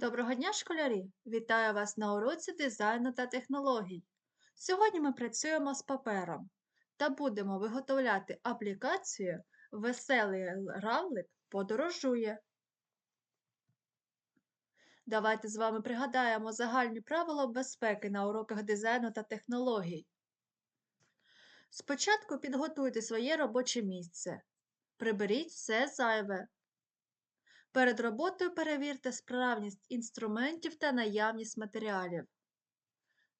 Доброго дня, школярі! Вітаю вас на уроці дизайну та технологій. Сьогодні ми працюємо з папером та будемо виготовляти аплікацію Веселий равлик подорожує. Давайте з вами пригадаємо загальні правила безпеки на уроках дизайну та технологій. Спочатку підготуйте своє робоче місце. Приберіть все зайве. Перед роботою перевірте справність інструментів та наявність матеріалів.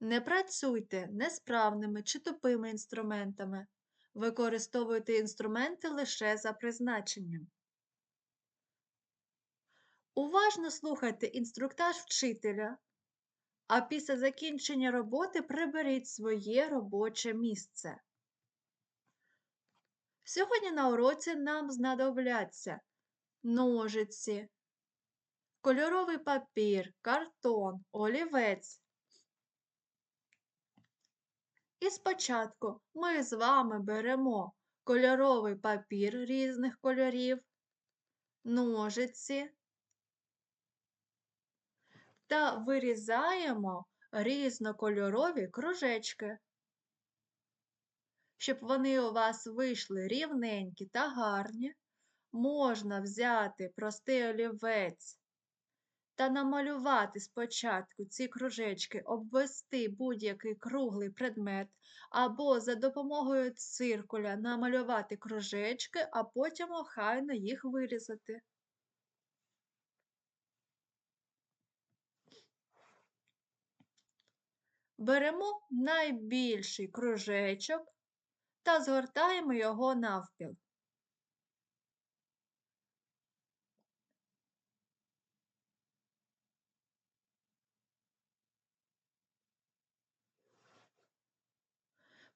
Не працюйте несправними чи тупими інструментами. Використовуйте інструменти лише за призначенням. Уважно слухайте інструктаж вчителя, а після закінчення роботи приберіть своє робоче місце. Сьогодні на уроці нам знадобляться ножиці, кольоровий папір, картон, олівець. І спочатку ми з вами беремо кольоровий папір різних кольорів, ножиці та вирізаємо різнокольорові кружечки. Щоб вони у вас вийшли рівненькі та гарні, можна взяти простий олівець та намалювати спочатку ці кружечки, обвести будь-який круглий предмет, або за допомогою циркуля намалювати кружечки, а потім охайно їх вирізати. Беремо найбільший кружечок та згортаємо його навпіл.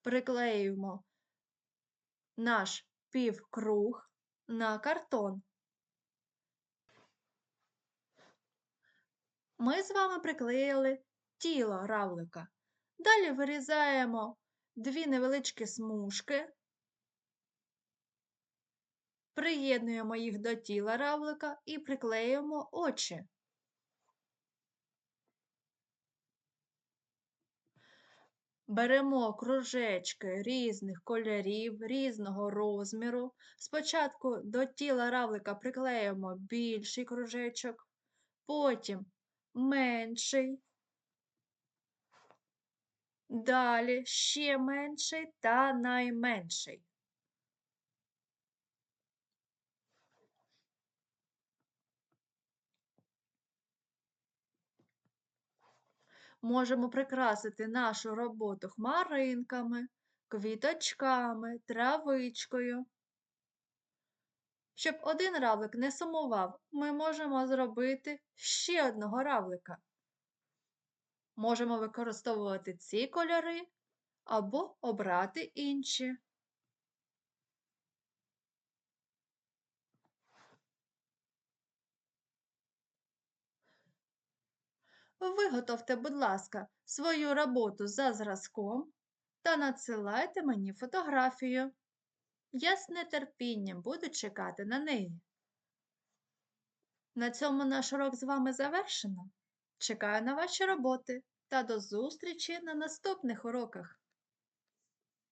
Приклеюємо наш півкруг на картон. Ми з вами приклеїли тіло равлика. Далі вирізаємо дві невеличкі смужки, приєднуємо їх до тіла равлика і приклеюємо очі. Беремо кружечки різних кольорів, різного розміру. Спочатку до тіла равлика приклеїмо більший кружечок, потім менший, далі ще менший та найменший. Можемо прикрасити нашу роботу хмаринками, квіточками, травичкою. Щоб один равлик не сумував, ми можемо зробити ще одного равлика. Можемо використовувати ці кольори або обрати інші. Виготовте, будь ласка, свою роботу за зразком та надсилайте мені фотографію. Я з нетерпінням буду чекати на неї. На цьому наш урок з вами завершено. Чекаю на ваші роботи та до зустрічі на наступних уроках.